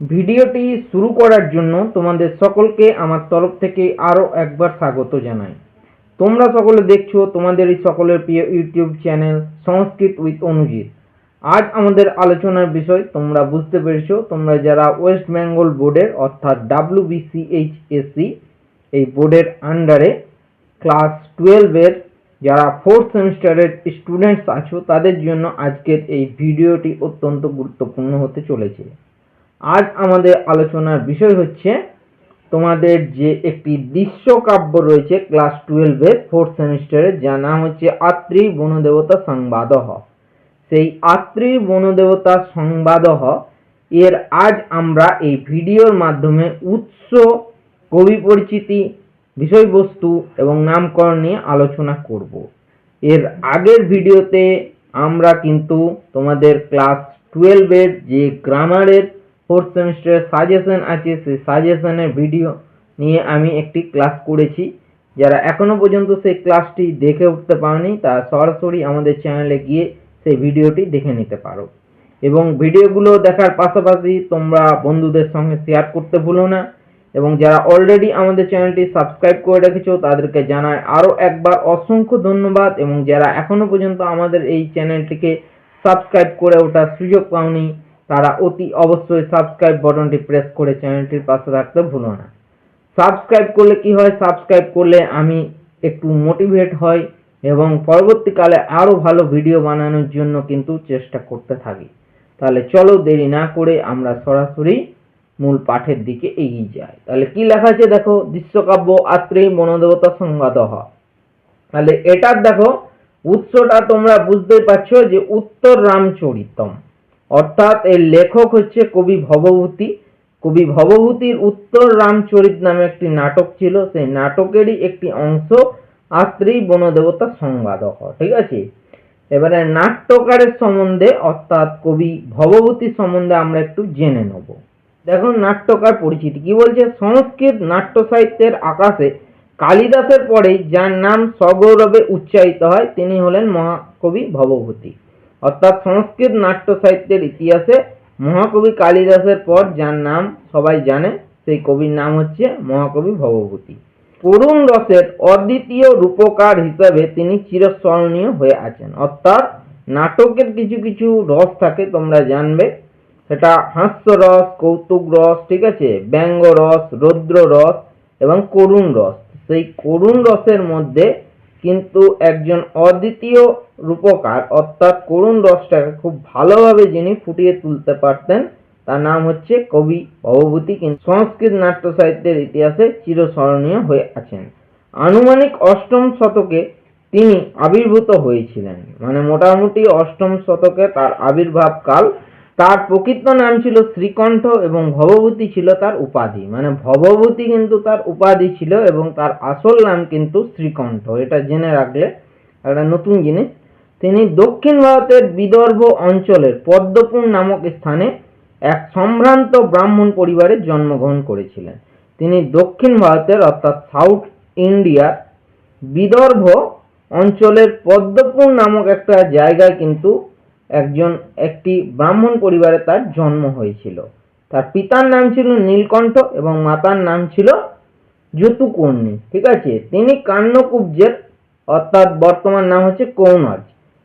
ভিডিওটি শুরু করার জন্য তোমাদের সকলকে আমার তরফ থেকে আরও একবার স্বাগত জানাই। তোমরা সকলে দেখছ তোমাদের এই সকলের প্রিয় YouTube channel Sanskrit with Anujit. আজ আমাদের আলোচনার বিষয় তোমরা বুঝতে পেরেছ, তোমরা যারা ওয়েস্ট বেঙ্গল বোর্ডের অর্থাৎ ডাব্লিউ বিসিএইচএসসি এই বোর্ডের আন্ডারে ক্লাস টুয়েলভের যারা ফোর্থ সেমিস্টারের স্টুডেন্টস আছো, তাদের জন্য আজকের এই ভিডিওটি অত্যন্ত গুরুত্বপূর্ণ হতে চলেছে। আজ আমাদের আলোচনার বিষয় হচ্ছে তোমাদের যে একটি দৃশ্যকাব্য রয়েছে ক্লাস টুয়েলভের ফোর্থ সেমিস্টারে যার নাম হচ্ছে আত্রি বনদেবতা সংবাদহ। সেই আত্রি বনদেবতা সংবাদহ, এর আজ আমরা এই ভিডিওর মাধ্যমে উৎস, কবি পরিচিতি, বিষয়বস্তু এবং নামকরণ নিয়ে আলোচনা করব। এর আগের ভিডিওতে আমরা কিন্তু তোমাদের ক্লাস টুয়েলভের যে গ্রামারের ফোর্থ সেমিস্টারের সাজেশন আছে, সেই সাজেশনের ভিডিও নিয়ে আমি একটি ক্লাস করেছি। যারা এখনও পর্যন্ত সেই ক্লাসটি দেখে উঠতে পারেনি, তারা সরাসরি আমাদের চ্যানেলে গিয়ে সেই ভিডিওটি দেখে নিতে পারো। এবং ভিডিওগুলো দেখার পাশাপাশি তোমরা বন্ধুদের সঙ্গে শেয়ার করতে ভুলো না। এবং যারা অলরেডি আমাদের চ্যানেলটি সাবস্ক্রাইব করে রেখেছো, তাদেরকে জানায় আরও একবার অসংখ্য ধন্যবাদ। এবং যারা এখনও পর্যন্ত আমাদের এই চ্যানেলটিকে সাবস্ক্রাইব করে ওঠার সুযোগ পাওনি তারা অতি অবশ্যই সাবস্ক্রাইব বাটনটি প্রেস করে চ্যানেলটির পাশে রাখতে ভুলো না। সাবস্ক্রাইব করলে কি হয়? সাবস্ক্রাইব করলে আমি একটু মোটিভেট হই এবং পরবর্তীকালে আরও ভালো ভিডিও বানানোর জন্য কিন্তু চেষ্টা করতে থাকি। তাহলে চলো দেরি না করে আমরা সরাসরি মূল পাঠের দিকে এগিয়ে যাই। তাহলে কি লেখা আছে দেখো? দৃশ্যকাব্য আত্রেয় মনোদেবতা সংবাদহ। তাহলে এটার দেখো, উৎসটা তোমরা বুঝতেই পারছ যে উত্তর রামচরিতম। অর্থাৎ এর লেখক হচ্ছে কবি ভবভূতি। কবি ভবভূতির উত্তর রামচরিত নামে একটি নাটক ছিল। সেই নাটকেরই একটি অংশ আত্রি বনদেবতা সংবাদক। ঠিক আছে? এবারে নাট্যকারের সম্বন্ধে, অর্থাৎ কবি ভবভূতি সম্বন্ধে আমরা একটু জেনে নেব। দেখুন নাট্যকার পরিচিতি। কি বলছে? সংস্কৃত নাট্য সাহিত্যের আকাশে কালিদাসের পরেই, যার নাম সগৌরবে উচ্চারিত হয়, তিনি হলেন মহাকবি ভবভূতি। অর্থাৎ সংস্কৃত নাট্য সাহিত্যের ইতিহাসে মহাকবি কালিদাসের পর যার নাম সবাই জানে, সেই কবির নাম হচ্ছে মহাকবি ভবভূতি করুণ রসের অদ্বিতীয় রূপকার হিসাবে তিনি চিরস্মরণীয় হয়ে আছেন। অর্থাৎ নাটকের কিছু কিছু রস থাকে, তোমরা জানবে। সেটা হাস্যরস কৌতুক রস, ঠিক আছে? ব্যঙ্গ রস, রৌদ্র রস এবং করুণ রস। সেই করুণ রসের মধ্যে কিন্তু একজন অদ্বিতীয় রূপকার, অর্থাৎ করুণ রসটাকে খুব ভালোভাবে যিনি ফুটিয়ে তুলতে পারতেন, তার নাম হচ্ছে কবি ভবভূতি কিন্তু সংস্কৃত নাট্য সাহিত্যের ইতিহাসে চিরস্মরণীয় হয়ে আছেন। আনুমানিক অষ্টম শতকে তিনি আবির্ভূত হয়েছিলেন। মানে মোটামুটি অষ্টম শতকে তার আবির্ভাব কাল তার প্রকৃত নাম ছিল শ্রীকণ্ঠ এবং ভবভূতি ছিল তার উপাধি। মানে ভবভূতি কিন্তু তার উপাধি ছিল এবং তার আসল নাম কিন্তু শ্রীকণ্ঠ। এটা জেনে রাখলে একটা নতুন জিনিস। তিনি দক্ষিণ ভারতের বিদর্ভ অঞ্চলের পদ্মপুর নামক স্থানে এক সম্ভ্রান্ত ব্রাহ্মণ পরিবারে জন্মগ্রহণ করেছিলেন। তিনি দক্ষিণ ভারতের অর্থাৎ সাউথ ইন্ডিয়ার বিদর্ভ অঞ্চলের পদ্মপুর নামক একটা জায়গায় কিন্তু একজন, একটি ব্রাহ্মণ পরিবারে তার জন্ম হয়েছিল। তার পিতার নাম ছিল নীলকণ্ঠ এবং মাতার নাম ছিল যতুকর্ণী ঠিক আছে? তিনি কান্নকুব্জের অর্থাৎ বর্তমান নাম হচ্ছে কৌনজ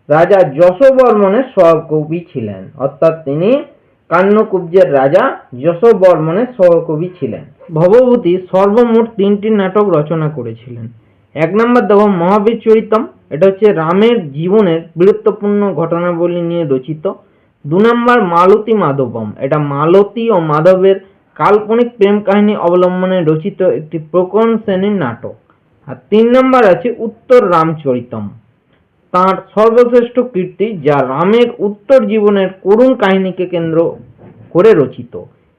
রাজা যশোবর্মনের সহকবি ছিলেন। অর্থাৎ তিনি কান্নকুব্জের রাজা যশোবর্মনের সহকবি ছিলেন। ভবভূতি সর্বমোট তিনটি নাটক রচনা করেছিলেন। এক নম্বর দেখো মহাবীর চরিতম এটা হচ্ছে রামের জীবনের বীরত্বপূর্ণ ঘটনাবলী নিয়ে রচিত। দু নম্বর মালতী মাধবম। এটা মালতী ও মাধবের কাল্পনিক প্রেম কাহিনী অবলম্বনে রচিত একটি প্রকরণ শ্রেণির নাটক। আর তিন নম্বর আছে উত্তর রামচরিতম। তাঁর সর্বশ্রেষ্ঠ কীর্তি যা রামের উত্তর জীবনের করুণ কাহিনীকে কেন্দ্র করে রচিত।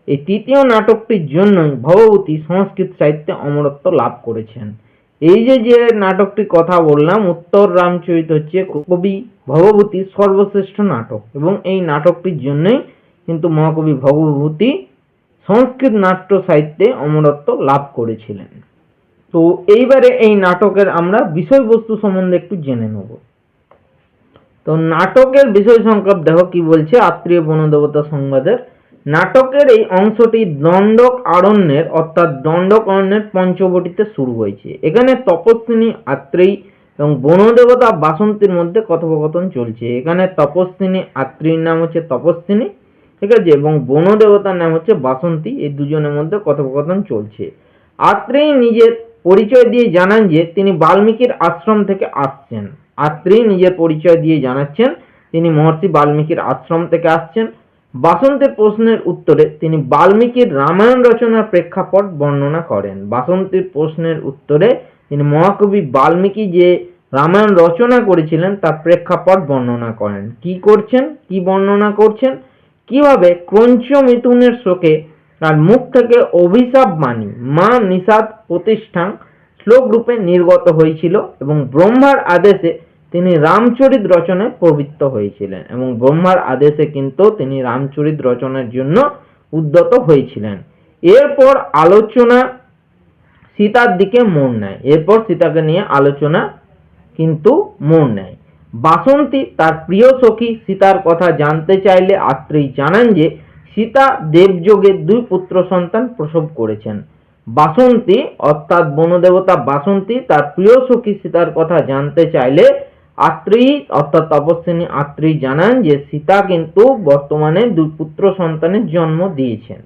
এই তৃতীয় নাটকটির জন্যই ভবভূতি সংস্কৃত সাহিত্যে অমরত্ব লাভ করেছেন। এই যে যে নাটকটির কথা বললাম, উত্তর রামচরিত হচ্ছে কবি ভবভূতির সর্বশ্রেষ্ঠ নাটক এবং এই নাটকটির জন্যই কিন্তু মহাকবি ভগবতী সংস্কৃত নাট্য সাহিত্যে অমরত্ব লাভ করেছিলেন। তো এইবারে এই নাটকের আমরা বিষয়বস্তু সম্বন্ধে একটু জেনে নেব। তো নাটকের বিষয় সংক্রান্ত দেখো কি বলছে, আত্মীয় বনদেবতা সংবাদের নাটকের এই অংশটি দণ্ডক আরণ্যের, অর্থাৎ দণ্ডক অরণ্যের পঞ্চবটিতে শুরু হয়েছে। এখানে তপস্বিনী, আত্রেয়ী এবং বনদেবতা বাসন্তীর মধ্যে কথোপকথন চলছে। এখানে তপস্বিনী আত্রীর নাম হচ্ছে তপস্বিনী, ঠিক আছে? এবং বনদেবতার নাম হচ্ছে বাসন্তী। এই দুজনের মধ্যে কথোপকথন চলছে। আত্রেয়ী নিজের পরিচয় দিয়ে জানান যে, তিনি বাল্মীকির আশ্রম থেকে আসছেন। আত্রেয়ী নিজের পরিচয় দিয়ে জানাচ্ছেন, তিনি মহর্ষি বাল্মীকির আশ্রম থেকে আসছেন। বাসন্তের প্রশ্নের উত্তরে তিনি বাল্মীকির রামায়ণ রচনার প্রেক্ষাপট বর্ণনা করেন। বাসন্তীর প্রশ্নের উত্তরে তিনি মহাকবি বাল্মীকি যে রামায়ণ রচনা করেছিলেন, তার প্রেক্ষাপট বর্ণনা করেন। কি করছেন? কি বর্ণনা করছেন? কীভাবে ক্রঞ্চ মিথুনের শোকে তার মুখ থেকে অভিশাপ বাণী মা নিষাদ প্রতিষ্ঠান শ্লোক রূপে নির্গত হয়েছিল এবং ব্রহ্মার আদেশে তিনি রামচরিত রচনায় প্রবৃত্ত হয়েছিলেন এবং ব্রহ্মার আদেশে কিন্তু তিনি রামচরিত রচনার জন্য উদ্যত হয়েছিলেন। এরপর আলোচনা সীতার দিকে মন নেয়। এরপর সীতাকে নিয়ে আলোচনা কিন্তু মন নেয়। বাসন্তী তার প্রিয় সখী সীতার কথা জানতে চাইলে আত্রেয়ী জানান যে, সীতা দেবযোগে দুই পুত্র সন্তান প্রসব করেছেন। বাসন্তী অর্থাৎ বনদেবতা বাসন্তী তার প্রিয় সখী সীতার কথা জানতে চাইলে আত্রেয়ী অর্থাৎ তপস্বিনী আত্রেয়ী জানান যে সীতা কিন্তু বর্তমানে দুই পুত্র সন্তানের জন্ম দিয়েছেন।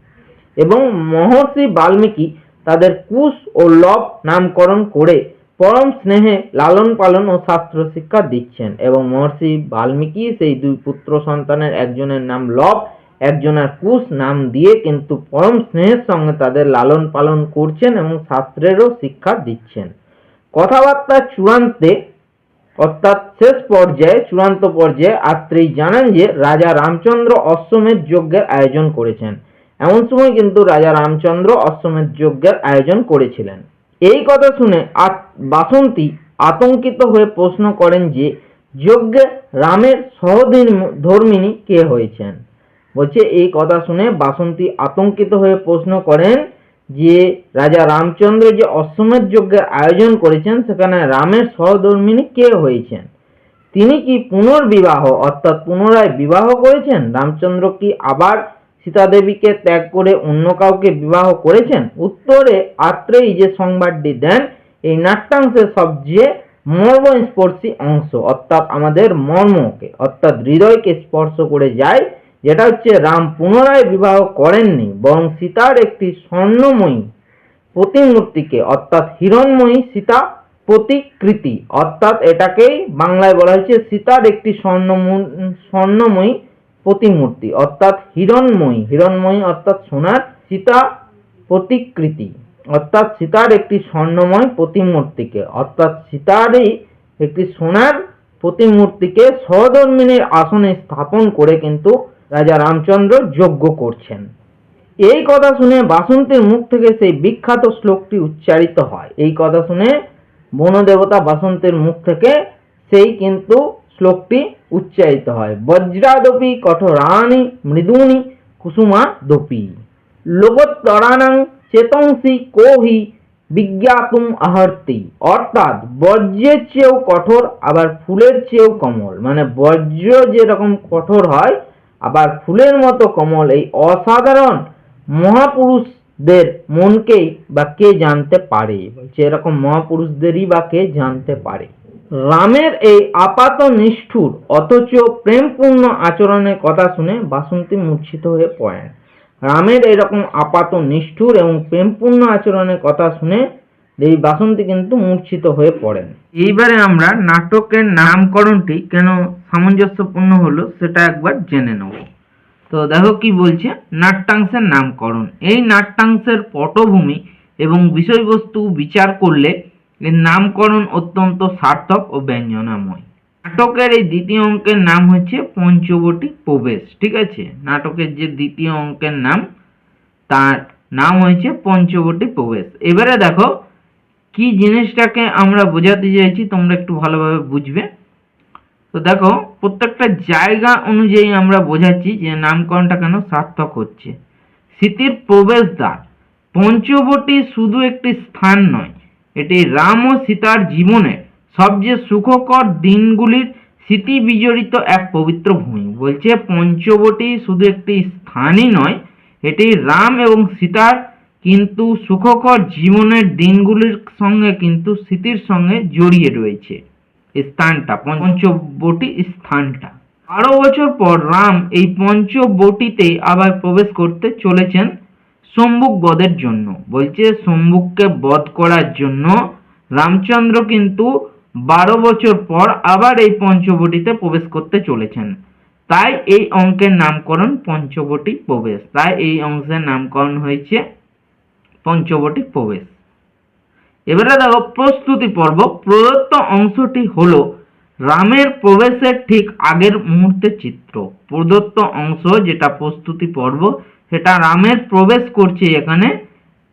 এবং মহর্ষি বাল্মীকি তাদের কুশ ও লব নামকরণ করে পরম স্নেহে লালন পালন ও শাস্ত্র শিক্ষা দিচ্ছেন। এবং মহর্ষি বাল্মীকি সেই দুই পুত্র সন্তানের একজনের নাম লব, একজনের কুশ নাম দিয়ে কিন্তু পরম স্নেহের সঙ্গে তাদের লালন পালন করছেন এবং শাস্ত্রেরও শিক্ষা দিচ্ছেন। কথাবার্তা চূড়ান্তে অর্থাৎ শেষ পর্যায়ে, চূড়ান্ত পর্যায়ে আত্রেয়ী জানান যে, রাজা রামচন্দ্র অশ্বমেধ যজ্ঞের আয়োজন করেছেন। এমন সময় কিন্তু রাজা রামচন্দ্র অশ্বমেধ যজ্ঞের আয়োজন করেছিলেন। এই কথা শুনে বাসন্তী আতঙ্কিত হয়ে প্রশ্ন করেন যে, যজ্ঞে রামের সহধর্মিনী কে হয়েছেন? বলছে, এই কথা শুনে বাসন্তী আতঙ্কিত হয়ে প্রশ্ন করেন যে রাজা রামচন্দ্র যে অশ্বমেধ যজ্ঞের আয়োজন করেছেন, সেখানে রামের সহধর্মিনী কে হয়েছেন? তিনি কি পুনর্বিবাহ, অর্থাৎ পুনরায় বিবাহ করেছেন? রামচন্দ্র কি আবার সীতা দেবীকে ত্যাগ করে অন্য কাউকে বিবাহ করেছেন? উত্তরে আত্রেই যে সংবাদটি দেন, এই নাট্যাংশের সবচেয়ে মর্মস্পর্শী অংশ, অর্থাৎ আমাদের মর্মকে, অর্থাৎ হৃদয়কে স্পর্শ করে যায় যেটা হচ্ছে রাম পুনরায় বিবাহ করেননি, বরং সীতার একটি স্বর্ণময়ী প্রতিমূর্তিকে, অর্থাৎ হিরণময়ী সীতা প্রতিকৃতি, অর্থাৎ এটাকেই বাংলায় বলা হয়েছে সীতার একটি স্বর্ণমু- স্বর্ণময়ী প্রতিমূর্তি, অর্থাৎ হিরণময়ী হিরণময়ী অর্থাৎ সোনার সীতা প্রতিকৃতি, অর্থাৎ সীতার একটি স্বর্ণময় প্রতিমূর্তিকে, অর্থাৎ সীতারই একটি সোনার প্রতিমূর্তিকে সহধর্মিনীর আসনে স্থাপন করে কিন্তু রাজা রামচন্দ্র যজ্ঞ করছেন। এই কথা শুনে বাসন্তীর মুখ থেকে সেই বিখ্যাত শ্লোকটি উচ্চারিত হয়। এই কথা শুনে বনদেবতা বাসন্তের মুখ থেকে সেই কিন্তু শ্লোকটি উচ্চারিত হয়। বজ্রাদপি কঠোরানি মৃদুনি কুসুমা দপি লোকোত্তরাণাং চেতংসি কোহি বিজ্ঞাতুম আহর্তি। অর্থাৎ বজ্রের চেয়েও কঠোর, আবার ফুলের চেয়েও কমল। মানে বজ্র যেরকম কঠোর হয় আবার ফুলের মতো কমল এই অসাধারণ মহাপুরুষদের মনকেই বা কে জানতে পারে? বলছে এরকম মহাপুরুষদেরই বা কে জানতে পারে? রামের এই আপাত নিষ্ঠুর অথচ প্রেমপূর্ণ আচরণের কথা শুনে বাসন্তী মূর্ছিত হয়ে পড়েন। রামের এরকম আপাত নিষ্ঠুর এবং প্রেমপূর্ণ আচরণের কথা শুনে দেবী বাসন্তী কিন্তু মূর্ছিত হয়ে পড়েন। এইবারে আমরা নাটকের নামকরণটি কেন সামঞ্জস্যপূর্ণ হলো সেটা একবার জেনে নেব। তো দেখো কি বলছে, নাট্যাংশের নামকরণ। এই নাট্যাংশের পটভূমি এবং বিষয়বস্তু বিচার করলে এর নামকরণ অত্যন্ত সার্থক ও ব্যঞ্জনাময়। নাটকের এই দ্বিতীয় অঙ্কের নাম হচ্ছে পঞ্চবটী প্রবেশ, ঠিক আছে? নাটকের যে দ্বিতীয় অঙ্কের নাম, তার নাম হয়েছে পঞ্চবটী প্রবেশ। এবারে দেখো কি জিনিসটাকে আমরা বোঝাতে চাইছি তোমরা একটু ভালোভাবে বুঝবে। তো দেখো, প্রত্যেকটা জায়গা অনুযায়ী আমরা বোঝাচ্ছি যে নামকরণটা কেন সার্থক হচ্ছে। স্মৃতির প্রবেশদ্বার, পঞ্চবটী শুধু একটি স্থান নয়, এটি রাম ও সীতার জীবনের সবচেয়ে সুখকর দিনগুলির স্মৃতি বিজড়িত এক পবিত্র ভূমি। বলছে, পঞ্চবটী শুধু একটি স্থানই নয়, এটি রাম এবং সীতার কিন্তু সুখকর জীবনের দিনগুলির সঙ্গে কিন্তু স্মৃতির সঙ্গে জড়িয়ে রয়েছে। স্থানটা, পঞ্চবটি স্থানটা। বারো বছর পর রাম এই পঞ্চবটিতে আবার প্রবেশ করতে চলেছেন সম্মুখ বধের জন্য। বলছে সম্মুখকে বধ করার জন্য। রামচন্দ্র কিন্তু বারো বছর পর আবার এই পঞ্চবটিতে প্রবেশ করতে চলেছেন। তাই এই অঙ্কের নামকরণ পঞ্চবটি প্রবেশ। তাই এই অংশের নামকরণ হয়েছে পঞ্চবটি প্রবেশ। এবারে দেখো, প্রস্তুতি পর্ব। প্রদত্ত অংশটি হল রামের প্রবেশের ঠিক আগের মুহূর্তের চিত্র। প্রদত্ত অংশ যেটা প্রস্তুতি পর্ব, সেটা রামের প্রবেশ করছে এখানে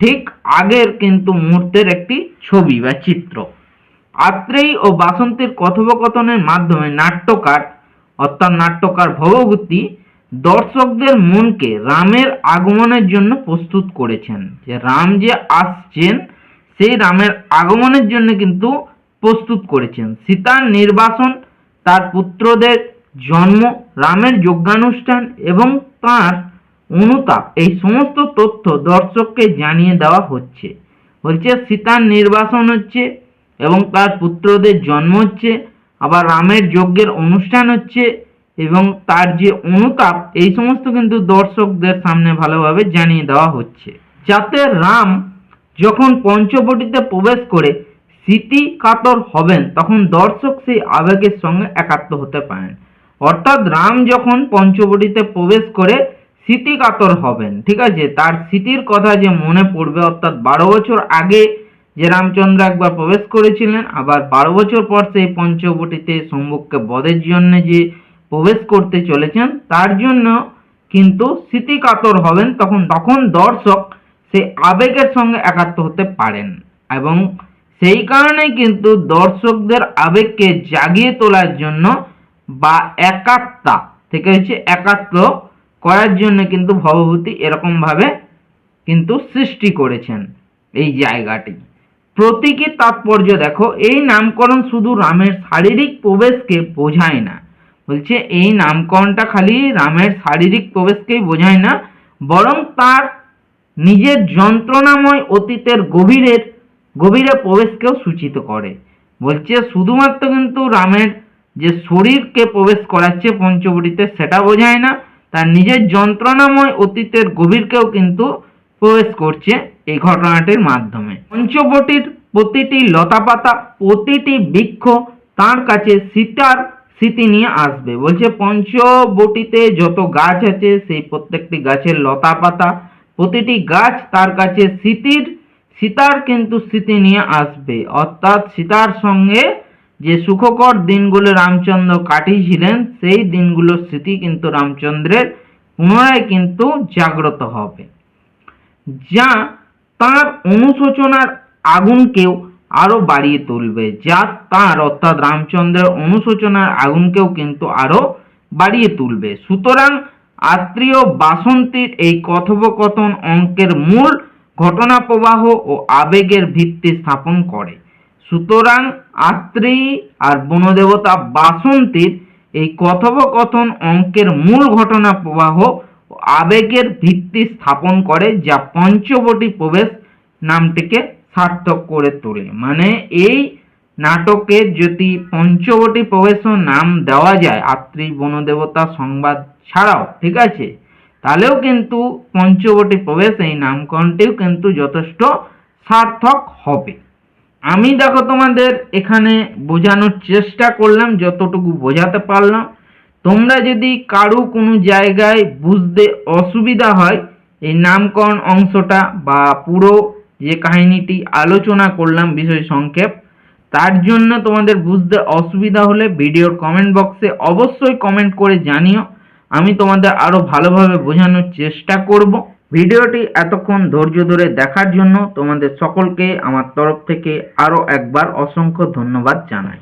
ঠিক আগের কিন্তু মুহূর্তের একটি ছবি বা চিত্র। আত্রেয়ী ও বাসন্তীর কথোপকথনের মাধ্যমে নাট্যকার, অর্থাৎ নাট্যকার ভবভূতি, দর্শকদের মনকে রামের আগমনের জন্য প্রস্তুত করেছেন। যে রাম যে আসছেন সেই রামের আগমনের জন্য কিন্তু প্রস্তুত করেছেন। সীতার নির্বাসন, তার পুত্রদের জন্ম, রামের যজ্ঞানুষ্ঠান এবং তার অনুতাপ, এই সমস্ত তথ্য দর্শককে জানিয়ে দেওয়া হচ্ছে। বলছে, সীতার নির্বাসন হচ্ছে এবং তার পুত্রদের জন্ম হচ্ছে, আবার রামের যজ্ঞের অনুষ্ঠান হচ্ছে এবং তার যে অনুতাপ, এই সমস্ত কিন্তু দর্শকদের সামনে ভালোভাবে জানিয়ে দেওয়া হচ্ছে। যাতে রাম যখন পঞ্চবটিতে প্রবেশ করে স্মৃতি কাতর হবেন, তখন দর্শক সেই আবেগের সঙ্গে একাত্ম হতে পারেন। অর্থাৎ রাম যখন পঞ্চবটিতে প্রবেশ করে স্মৃতি কাতর হবেন, ঠিক আছে? তার স্মৃতির কথা যে মনে পড়বে, অর্থাৎ বারো বছর আগে যে রামচন্দ্র একবার প্রবেশ করেছিলেন, আবার বারো বছর পর সেই পঞ্চবটিতে সম্মুখকে বধের জন্য যে প্রবেশ করতে চলেছেন, তার জন্য কিন্তু স্মৃতি কাতর হবেন। তখন তখন দর্শক সেই আবেগের সঙ্গে একাত্ম হতে পারেন এবং সেই কারণেই কিন্তু দর্শকদের আবেগকে জাগিয়ে তোলার জন্য বা একাত্মা থেকে হচ্ছে একাত্ম করার জন্য কিন্তু ভবভূতি এরকমভাবে কিন্তু সৃষ্টি করেছেন এই জায়গাটি। প্রতীকী তাৎপর্য দেখো, এই নামকরণ শুধু রামের শারীরিক প্রবেশকে বোঝায় না। বলছে এই নামকরণটা খালি রামের শারীরিক প্রবেশকেই বোঝায় না, বরং তার নিজের যন্ত্রণাময় অতীতের গভীরের গভীরে প্রবেশকেও সূচিত করে। বলছে, শুধুমাত্র কিন্তু রামের যে শরীরকে প্রবেশ করাচ্ছে পঞ্চবটিতে সেটা বোঝায় না, তার নিজের যন্ত্রণাময় অতীতের গভীরকেও কিন্তু প্রবেশ করছে এই ঘটনাটির মাধ্যমে। পঞ্চবটির প্রতিটি লতাপাতা, প্রতিটি বৃক্ষ তার কাছে সীতার স্মৃতি নিয়ে আসবে। বলছে, পঞ্চবটিতে যত গাছ আছে, সেই প্রত্যেকটি গাছের লতা পাতা প্রতিটি গাছ তার কাছে স্মৃতির সীতার কিন্তু স্মৃতি নিয়ে আসবে। অর্থাৎ সীতার সঙ্গে যে সুখকর দিনগুলো রামচন্দ্র কাটিয়েছিলেন, সেই দিনগুলোর স্মৃতি কিন্তু রামচন্দ্রের পুনরায় কিন্তু জাগ্রত হবে। যা তার অনুশোচনার আগুনকেও আরও বাড়িয়ে তুলবে। যা তার, অর্থাৎ রামচন্দ্রের অনুশোচনার আগুনকেও কিন্তু আরও বাড়িয়ে তুলবে। সুতরাং আত্মীয় বাসন্তীর এই কথোপকথন অঙ্কের মূল ঘটনা প্রবাহ ও আবেগের ভিত্তি স্থাপন করে। সুতরাং আত্রেয়ী আর বনদেবতা বাসন্তীর এই কথোপকথন অঙ্কের মূল ঘটনা প্রবাহ ও আবেগের ভিত্তি স্থাপন করে, যা পঞ্চবটি প্রবেশ নামটিকে সার্থক করে তোলে। মানে এই নাটকে যদি পঞ্চবটি প্রবেশ নাম দেওয়া যায়, আত্রি বনদেবতা সংবাদ ছাড়াও, ঠিক আছে? তাহলেও কিন্তু পঞ্চবটি প্রবেশ এই নামকরণটিও কিন্তু যথেষ্ট সার্থক হবে। আমি দেখো তোমাদের এখানে বোঝানোর চেষ্টা করলাম, যতটুকু বোঝাতে পারলাম। তোমরা যদি কারও কোনো জায়গায় বুঝতে অসুবিধা হয়, এই নামকরণ অংশটা বা পুরো যে কাহিনীটি আলোচনা করলাম, বিষয় সংক্ষেপ তার জন্য তোমাদের বুঝতে অসুবিধা হলে ভিডিওর কমেন্ট বক্সে অবশ্যই কমেন্ট করে জানিও। আমি তোমাদের আরও ভালোভাবে বোঝানোর চেষ্টা করব। ভিডিওটি এতক্ষণ ধৈর্য ধরে দেখার জন্য তোমাদের সকলকে আমার তরফ থেকে আরও একবার অসংখ্য ধন্যবাদ জানাই।